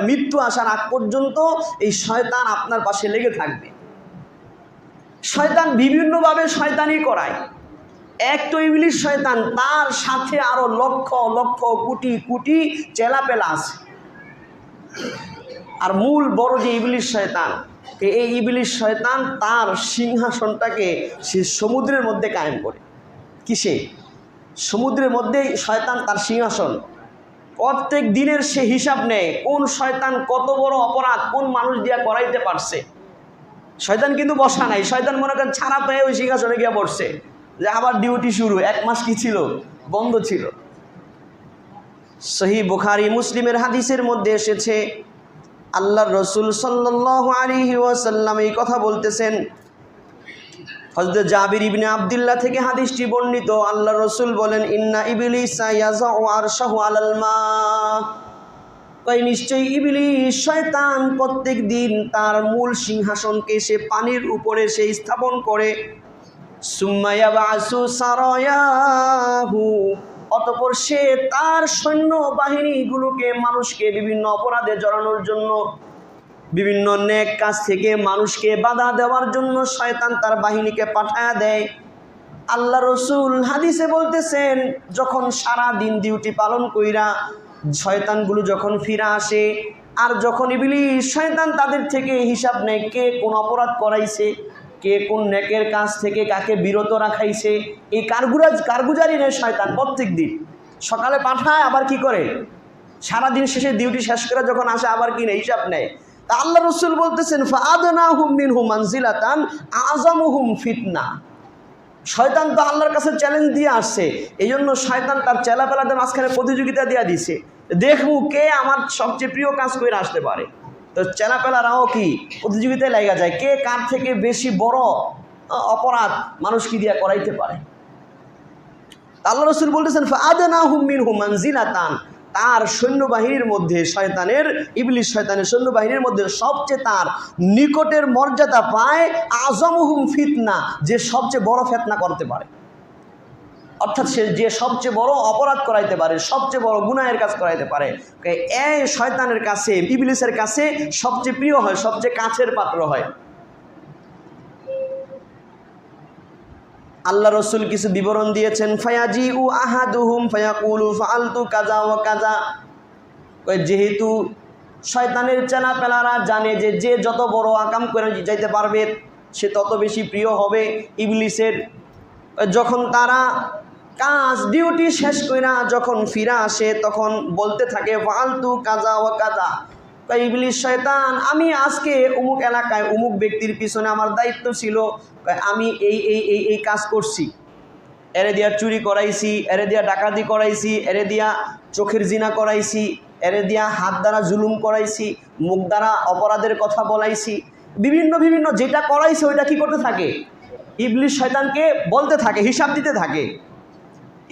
মৃত্যু আসার আগ পর্যন্ত এই শয়তান আপনার পাশে লেগে থাকবে। শয়তান বিভিন্নভাবে শয়তানি করায়। এক তো ইংলিশ শয়তান তার সাথে আরও লক্ষ লক্ষ, কোটি কোটি চেলাপেলা আছে। আর মূল বড় যে ইবলিশ শয়তান এই ইবলিশ শয়তান তার সিংহাসনটাকে সে সমুদ্রের মধ্যে কায়েম করে। কিসে? সমুদ্রের মধ্যেই শয়তান তার সিংহাসন প্রত্যেক দিনের সে হিসাব নেয়, কোন শয়তান কত বড় অপরাধ, কোন মানুষ দিয়া করাইতে পারছে। শয়তান কিন্তু বসা নাই, শয়তান মনে করেন ছাড়া পেয়ে ওই সিংহাসনে গিয়ে বসছে যে আবার ডিউটি শুরু, এক মাস কি ছিল? বন্ধ ছিল। সহি বুখারি, মুসলিমের হাদিসের মধ্যে এসেছে, আল্লাহর রসুল সাল্লাহ আলিহি ওয়াসাল্লাম এই কথা বলতেছেন হজরত জাবির ইবনে আবদুল্লাহ থেকে হাদিসটি বর্ণিত আল্লাহ রসুল বলেন, ইন্না ইবিলিসা ইয়াজাউ আরশাহু আলাল মা কই নিশ্চয়ই ইবলিস শয়তান প্রত্যেক দিন তার মূল সিংহাসনকে সে পানির উপরে সে স্থাপন করে। সুম্মা ইয়াবাসু সারায়াহু, অতপর সে তার সৈন্য বাহিনীগুলোকে মানুষকে বিভিন্ন অপরাধে জড়ানোর জন্য বিভিন্ন নেক কাজ থেকে মানুষকে বাধা দেওয়ার জন্য শয়তান তার বাহিনীকে পাঠায়া দেয়। আল্লাহ রসুল হাদিসে বলতেছেন, যখন সারা দিন ডিউটি পালন কইরা শয়তানগুলো যখন ফিরে আসে, আর যখন ইবিলি শয়তান তাদের থেকে হিসাব নেয় কে কোন অপরাধ করাইছে, কে কোন নেকের কাজ থেকে কাকে বিরত রাখাইছে। এই কারগুরাজ, কারগুজারি নেয় শয়তান প্রত্যেক দিন। সকালে পাঠায়, আবার কি করে? সারাদিন শেষে ডিউটি শেষ করে যখন আসে, আবার কিনে হিসাব নেয়। তা আল্লাহ রসুল বলতেছেন ফাদনা হুম মিন হুম মানজিলাতান আজমুহুম ফিতনা। শয়তান তো আল্লাহর কাছে চ্যালেঞ্জ দিয়ে আসছে এই জন্য শয়তান তার চেলাপেলাদের মাঝখানে প্রতিযোগিতা দিয়ে দিছে। দেখব কে আমার সবচেয়ে প্রিয় কাজ করে আসতে পারে। তো চেলা চেলাপেলারাও কি প্রতিযোগিতায় লাগা যায়? কে কার থেকে বেশি বড় অপরাধ মানুষ কি দিয়া করাইতে পারে? আল্লাহ রসুল বলতেছেন ফাদনা হুমিন হুমান জিলাতান তার সৈন্যবাহিনীর মধ্যে শয়তানের, ইবলিশ শয়তানের সৈন্যবাহিনীর মধ্যে সবচেয়ে তার নিকটের মর্যাদা পায় আজমহুম ফিতনা, যে সবচেয়ে বড় ফেতনা করতে পারে। অর্থাৎ সে যে সবচেয়ে বড় অপরাধ করাইতে পারে, সবচেয়ে বড় গুনাহের কাজ করাইতে পারে এই শয়তানের কাছে ইবলিসের কাছে সবচেয়ে প্রিয় হয়, সবচেয়ে কাছের পাত্র হয়। আল্লাহ রসুল কিছু বিবরণ দিয়েছেন ফায়াজি উ আহাদুহুম ফায়াকুলু ফালতু কাজা ও কাজা যেহেতু শয়তানের চেনা পেলারা জানে যে যে যত বড় আকাম করে যাইতে পারবে, সে তত বেশি প্রিয় হবে ইবলিসের। যখন তারা কাজ, ডিউটি শেষ কইরা যখন ফিরা আসে, তখন বলতে থাকে ফালতু কাজা ও কাজা কয় ইবলিস শয়তান, আমি আজকে অমুক এলাকায় অমুক ব্যক্তির পিছনে আমার দায়িত্ব ছিল আমি এই এই এই এই কাজ করছি। এরে দিয়া চুরি করাইছি, এরে দিয়া ডাকাতি করাইছি, এরে দিয়া চোখের জিনা করাইছি, এরে দিয়া হাত দ্বারা জুলুম করাইছি, মুখ দ্বারা অপরাধের কথা বলাইছি। বিভিন্ন বিভিন্ন যেটা করাইছে ওইটা কি করতে থাকে? ইবলিশ শয়তানকে বলতে থাকে, হিসাব দিতে থাকে।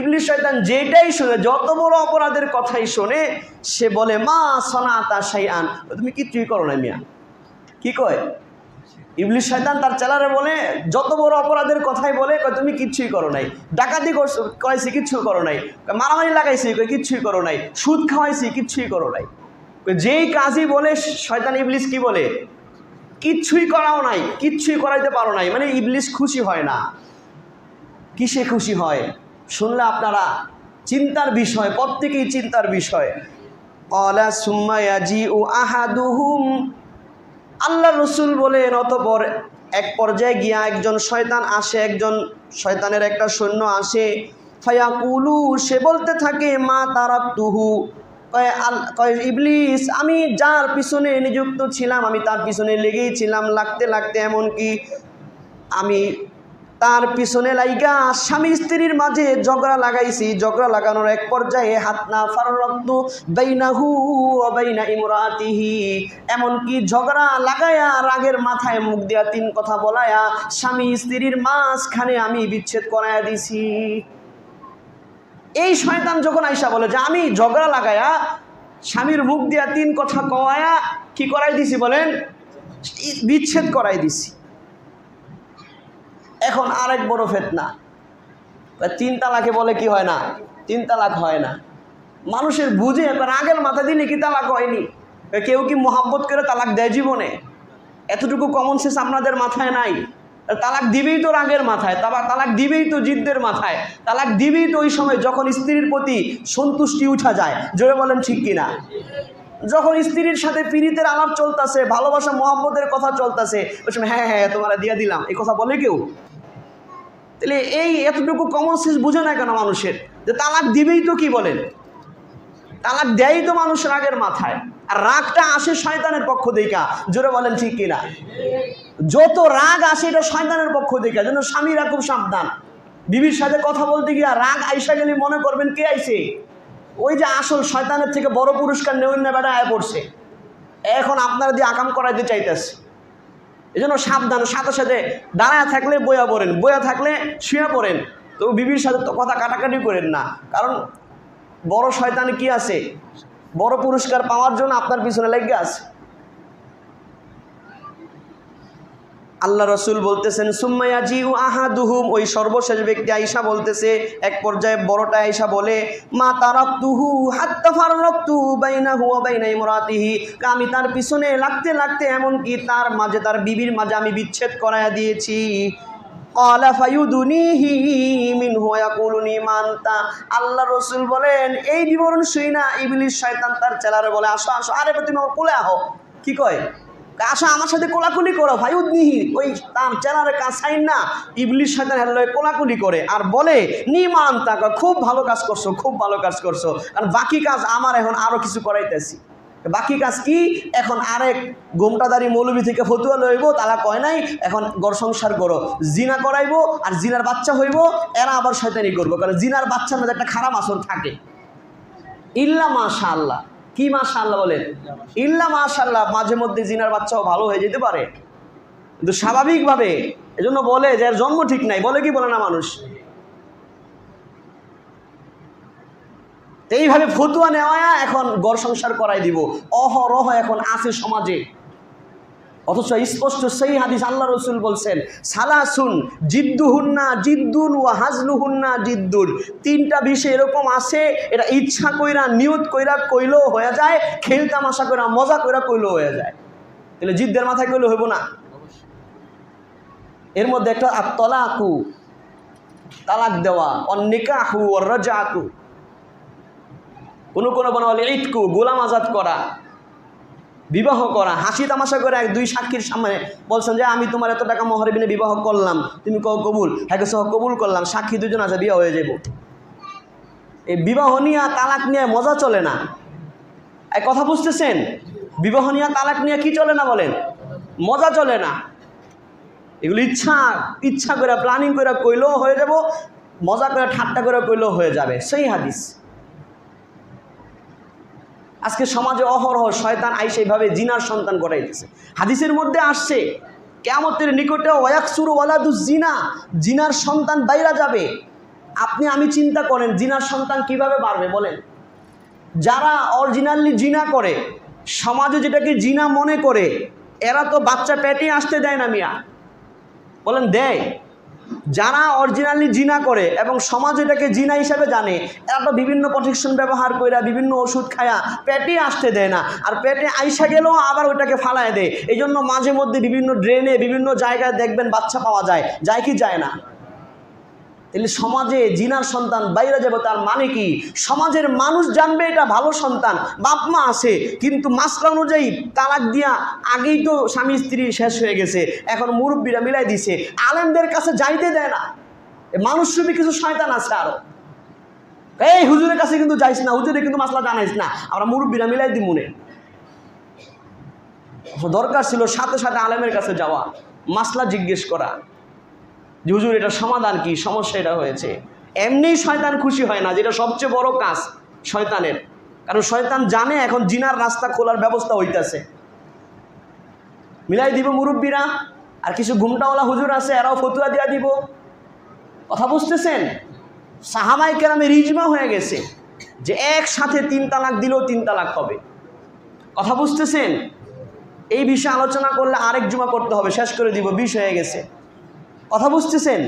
ইবলিশ শয়তান যেটাই শোনে, যত বড় অপরাধের কথাই শোনে, সে বলে, মা সনাতা আন তুমি কিচ্ছুই করো না মিয়া। কি কয়? ইবলিশ শয়তান তার চেলারে বলে, যত বড় অপরাধের কথাই বলে, কয়, তুমি কিচ্ছুই করো নাই। ডাকাতি করছ কিচ্ছু করো নাই। মারামারি লাগাইছি, কয়, কিচ্ছুই করো নাই। সুদ খাওয়াইছি, কিচ্ছুই করো নাই। যেই কাজই বলে, শয়তান ইবলিশ কি বলে? কিচ্ছুই করাও নাই, কিচ্ছুই করাইতে পারো নাই। মানে ইবলিশ খুশি হয় না। কিসে খুশি হয়? শুনলে আপনারা চিন্তার বিষয়, প্রত্যেকেই চিন্তার বিষয়। কলা ও আল্লাহ রসুল বলেন, অতপর এক পর্যায়ে গিয়া একজন শয়তান আসে, একজন শয়তানের একটা সৈন্য আসে। ফায়াকুলু, সে বলতে থাকে, মা তারাক তুহু কয়, ইবলিস, আমি যার পিছনে নিযুক্ত ছিলাম, আমি তার পিছনে লেগেই ছিলাম, লাগতে লাগতে এমনকি আমি তার পিছনে লাইগা স্বামী স্ত্রীর মাঝে ঝগড়া লাগাইছি। ঝগড়া লাগানোর এক পর্যায়ে হাত না ফাররক্ত বাইনাহু ও বাইনা ইমরাতিহি। এমনকি ঝগড়া লাগায়া রাগের মাথায় মুখ দিয়া তিন কথা বলায়া স্বামী স্ত্রীর মাঝখানে আমি বিচ্ছেদ করাইয়া দিছি। এই শয়তান যখন আইসা বলে যে আমি ঝগড়া লাগায়া স্বামীর মুখ দিয়া তিন কথা কওয়ায়া কি করাই দিছি বলেন? বিচ্ছেদ করাই দিছি। এখন আরেক বড় ফেতনা। তিন তালাকে বলে কি হয় না? তিন তালাক হয় না। মানুষের বুঝে এবার আগের মাথা দিলে কি তালাক হয়নি। কেউ কি মোহাব্বত করে তালাক দেয় জীবনে? এতটুকু কমন সেন্স আপনাদের মাথায় নাই। তালাক দিবেই তো রাগের মাথায়, তাবা- তালাক দিবেই তো জিদ্দের মাথায়। তালাক দিবেই তো ওই সময় যখন স্ত্রীর প্রতি সন্তুষ্টি উঠা যায়। জোরে বলেন ঠিক কিনা যখন স্ত্রীর সাথে পীড়িতের আলাপ চলতেছে, ভালোবাসা মোহাম্মদের কথা চলতেছে, ওই সময় হ্যাঁ হ্যাঁ তোমারা দিয়ে দিলাম। এই কথা বলে কেউ? তাহলে এই এতটুকু কমন সেন্স বুঝে না কেন মানুষের? যে তালাক দিবেই তো কি বলেন? তালাক দেয়ই তো মানুষ রাগের মাথায়। আর রাগটা আসে শয়তানের পক্ষ দেখা জোরে বলেন ঠিক কিনা? যত রাগ আসে এটা শয়তানের পক্ষ থেকে জন্য স্বামীরা খুব সাবধান। বিবির সাথে কথা বলতে গিয়া রাগ আইসা গেলে মনে করবেন কে আইসে ওই যে আসল শয়তানের থেকে বড় পুরস্কার নেওয়ার না বেড়া আয় পড়ছে। এখন আপনারা দিয়ে আকাম করাইতে চাইতেছে। এই জন্য সাবধান, সাথে সাথে দাঁড়ায় থাকলে বয়া পড়েন বয়া থাকলে শুয়ে পড়েন। তো বিবির সাথে তো কথা কাটাকাটি করেন না। কারণ বড় শয়তান কি আছে? বড় পুরস্কার পাওয়ার জন্য আপনার পিছনে লেগে আছে। আল্লাহ রসুল বলতেছেন সুম্মায়াজি ও আহাদুহুম। ওই সর্বশেষ ব্যক্তি আইসা বলতেছে, এক পর্যায়ে বড়টা আইসা বলে, মা তারাক্তুহু হাত্তা ফারাক্তুহু বাইনাহু ওয়া বাইনা ইমরাতিহি। আমি তার পিছনে লাগতে লাগতে এমনকি তার মাঝে, তার বিবির মাঝে আমি বিচ্ছেদ করায়া দিয়েছি। ওয়া ইয়াকুলুনি মানতা আল্লাহ রসুল বলেন, এই বিবরণ শুই না, ইবলিশ শয়তান তার চেলারে বলে, আসো আসো, আরে তুমি আমার কোলে আহো। কি কয়? আসো আমার সাথে কোলাকুলি করো ভাইউদ্নিহি ওই তার চেনারে কাছাই না। ইবলিশ শয়তান হেল্লো কোলাকুলি করে আর বলে, নিমান তাকে, খুব ভালো কাজ করছ, খুব ভালো কাজ করছ। আর বাকি কাজ আমার এখন আরও কিছু করাইতেছি। বাকি কাজ কি? এখন আরেক গোমটাদারি মৌলবি থেকে ফতুয়া লইব তারা কয় নাই, এখন গড় সংসার করো। জিনা করাইবো আর জিনার বাচ্চা হইব, এরা আবার শয়তানি করব। কারণ জিনার বাচ্চার মধ্যে একটা খারাপ আসর থাকে। ইল্লা মাশা আল্লাহ কি মাশা আল্লাহ বলেন? ইল্লা মাশা আল্লাহ মাঝে মধ্যে জিনার বাচ্চাও ভালো হয়ে যেতে পারে। কিন্তু স্বাভাবিকভাবে এজন্য বলে যে এর জন্ম ঠিক নাই, বলে কি বলে না মানুষ? এইভাবে ফতুয়া নেওয়া এখন গড় সংসার করাই দিব। অহরহ এখন আছে সমাজে। অথচ স্পষ্ট সেই হাদিস আল্লাহ রসুল বলছেন, সালাসুন জিদ্দুহুন্না জিদ্দুন ও হাজলুহুন্না জিদ্দুন। তিনটা বিষয় এরকম আছে, এটা ইচ্ছা কইরা, নিয়ত কইরা কইলেও হয়ে যায়, খেল তামাশা কইরা, মজা কইরা কইলেও হয়ে যায়। তাহলে জিদ্দের মাথায় কইলে হইব না? এর মধ্যে একটা আত্মলাকু তালাক দেওয়া, অন্নিকাহু রাজাকু কোনো কোনো বলা বলে ইটকু গোলাম আজাদ করা। বিবাহ করা, হাসি তামাশা করে এক দুই সাক্ষীর সামনে বলছেন যে, আমি তোমার এত টাকা মহরে বিনে বিবাহ করলাম, তুমি কও কবুল? হ্যাঁ সহ কবুল করলাম, সাক্ষী দুজন আছে, বিয়ে হয়ে যাব এই বিবাহ নিয়ে, তালাক নিয়ে মজা চলে না। এক কথা বুঝতেছেন? বিবাহ নিয়ে, তালাক নিয়ে কি চলে না বলেন? মজা চলে না। এগুলো ইচ্ছা ইচ্ছা করে প্ল্যানিং করে কইলেও হয়ে যাব, মজা করে, ঠাট্টা করে কইলেও হয়ে যাবে। সেই হাদিস। আজকে সমাজে অহরহ শয়তান আইসে এইভাবে জিনার সন্তান গড়াইতেছে। হাদিসের মধ্যে আসছে কেমতের নিকটে ওয়াকসুর ওয়ালাদু জিনা, জিনার সন্তান বাইরা যাবে। আপনি আমি চিন্তা করেন, জিনার সন্তান কীভাবে বাড়বে বলেন? যারা অরিজিনালি জিনা করে, সমাজে যেটাকে জিনা মনে করে, এরা তো বাচ্চা পেটে আসতে দেয় না মিয়া। বলেন দেয়। যারা অরিজিনালি জিনা করে এবং সমাজ এটাকে জিনা হিসাবে জানে, এরা বিভিন্ন প্রোটেকশন ব্যবহার কইরা, বিভিন্ন ওষুধ খায়া পেটে আসতে দেয় না। আর পেটে আইসা গেলেও আবার ওইটাকে ফালায় দেয়। এই জন্য মাঝে মধ্যে বিভিন্ন ড্রেনে বিভিন্ন জায়গায় দেখবেন বাচ্চা পাওয়া যায়। যায় কি যায় না? তাহলে সমাজে জিনার সন্তান বাইরে যাবে, তার মানে কি? সমাজের মানুষ জানবে এটা ভালো সন্তান, বাপ মা আছে, কিন্তু মাসলা অনুযায়ী তালাক দিয়া আগেই তো স্বামী স্ত্রী শেষ হয়ে গেছে, এখন মুরব্বীরা মিলাই দিছে, আলেমদের কাছে যাইতে দেয় না। মানুষ রূপী কিছু শয়তান আছে আরও। এই হুজুরের কাছে কিন্তু যাইস না, হুজুরে কিন্তু মাসলা জানাইস না, আমরা মুরব্বীরা মিলাই দিই মনে। দরকার ছিল সাথে সাথে আলেমের কাছে যাওয়া, মাসলা জিজ্ঞেস করা। যে, হুজুর, এটা সমাধান কি? সমস্যা এটা হয়েছে। এমনি শয়তান খুশি হয় না, যেটা সবচেয়ে বড় কাজ শয়তানের। কারণ শয়তান জানে এখন জিনার রাস্তা খোলার ব্যবস্থা হইতেছে। মিলাই দিব মুরব্বীরা, আর কিছু ঘুমটাওয়ালা হুজুর আছে, এরাও ফতুয়া দিয়া দিব। কথা বুঝতেছেন? সাহাবাই কেরামে রিজমা হয়ে গেছে যে, একসাথে তিন তালাক দিলেও তিন তালাক হবে। কথা বুঝতেছেন? এই বিষয়ে আলোচনা করলে আরেক জুমা করতে হবে, শেষ করে দিব, বিষ হয়ে গেছে। কথা বুঝতেছেন?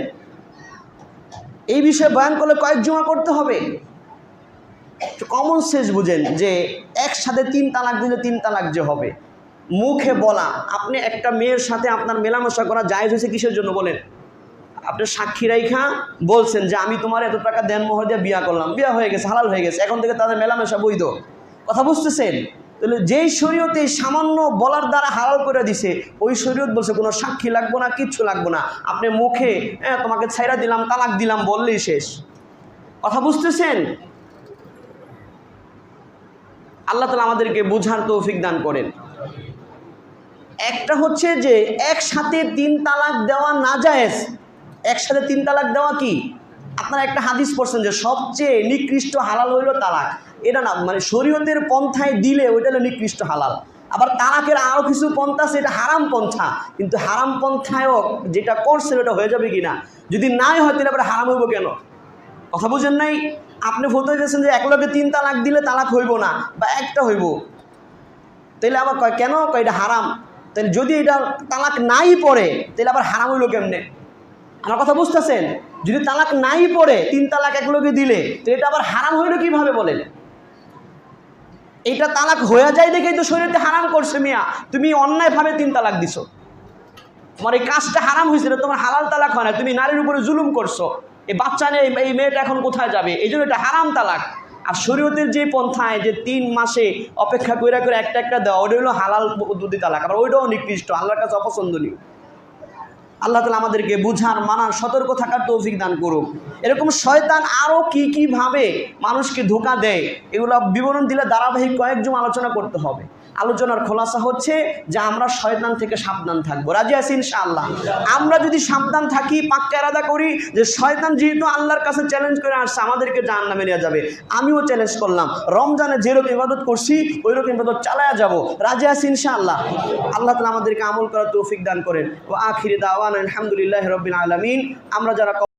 এই বিষয়ে বয়ান করলে কয়েক জমা করতে হবে। কমন সেন্স বুঝেন যে একসাথে তিন তালাক দিলে তিন তালাক যে হবে। মুখে বলা, আপনি একটা মেয়ের সাথে আপনার মেলামেশা করা জায়েজ হয়েছে কিসের জন্য বলেন? আপনি সাক্ষী রাইখা বলছেন যে আমি তোমার এত টাকা দেন মোহর দিয়ে বিয়া করলাম। বিয়া হয়ে গেছে, হালাল হয়ে গেছে, এখন থেকে তাদের মেলামেশা বৈধ। কথা বুঝতেছেন? তাহলে যেই শরীয়তে সামান্য বলার দ্বারা হালাল করে দিছে, ওই শরীয়ত বলছে, কোনো সাক্ষী লাগবো না, কিচ্ছু লাগবো না। আপনি মুখে হ্যাঁ তোমাকে ছাইরা দিলাম, তালাক দিলাম, বললেই শেষ। কথা বুঝতেছেন? আল্লাহ তালা আমাদেরকে বুঝার তৌফিক দান করেন। একটা হচ্ছে যে, একসাথে তিন তালাক দেওয়া না জায়েজ একসাথে তিন তালাক দেওয়া কি? আপনারা একটা হাদিস পড়ছেন যে, সবচেয়ে নিকৃষ্ট হালাল হইল তালাক। এটা না মানে শরীয়তের পন্থায় দিলে ওইটা হলো নিকৃষ্ট হালাল। আবার তালাকের আরও কিছু পন্থা এটা হারাম পন্থা। কিন্তু হারাম পন্থায়ও যেটা করছে ওটা হয়ে যাবে কি না যদি নাই হয়, তাহলে আবার হারাম হইব কেন? কথা বুঝেন নাই? আপনি ফটো দিয়েছেন যে এক লোকে তিন তালাক দিলে তালাক হইব না, বা একটা হইব। তাহলে আবার কয়, কেন? কয়, এটা হারাম। তাহলে যদি এটা তালাক নাই পড়ে তাহলে আবার হারাম হইল কেমনে? আমার কথা বুঝতেছেন? যদি তালাক নাই পড়ে, তিন তালাক এক লোকে দিলে তাহলে এটা আবার হারাম হইল কীভাবে বলেন? এটা তালাক হয়ে যায় দেখেই তো শরীরতে হারাম করছে মিয়া। তুমি অন্যায়ভাবে তিন তালাক দিছো। তোমার এই কাজটা হারাম হয়েছিল তোমার হালাল তালাক হয় না। তুমি নারীর উপরে জুলুম করছ। এই বাচ্চা নিয়ে এই- মেয়েটা এখন কোথায় যাবে? এই জন্য এটা হারাম তালাক। আর শরীয়তের যে পন্থায় যে তিন মাসে অপেক্ষা করে করে একটা একটা দেওয়া, ওটা হলো হালাল পদ্ধতি তালাক। আবার ওইটাও নিকৃষ্ট, আল্লাহর কাছে অপছন্দনীয়। আল্লাহ তালা আমাদেরকে বুঝান, মানান, সতর্ক থাকার তৌফিক দান করুক। এরকম শয়তান আরও কী কীভাবে মানুষকে ধোকা দেয়, এগুলো বিবরণ দিলে ধারাবাহিক কয়েকজন আলোচনা করতে হবে। আলোচনার খোলাসা হচ্ছে যে আমরা শয়তান থেকে সাবধান থাকব। রাজি আছি ইনশাআল্লাহ? আমরা যদি সাবধান থাকি, পাক্কা এরাদা করি যে শয়তান যেহেতু আল্লাহর কাছে চ্যালেঞ্জ করে আসছে, আমাদেরকে জাহান নামে নেওয়া যাবে। আমিও চ্যালেঞ্জ করলাম। রমজানে যেরকম ইবাদত করছি ওই রকম ইবাদত চালায়া যাব। রাজি আছি ইনশাআল্লাহ? আল্লাহ তালা আমাদেরকে আমল করার তৌফিক দান করেন। ও আখিরি দাওয়ান আলহামদুলিল্লাহ রবিন আলমিন। আমরা যারা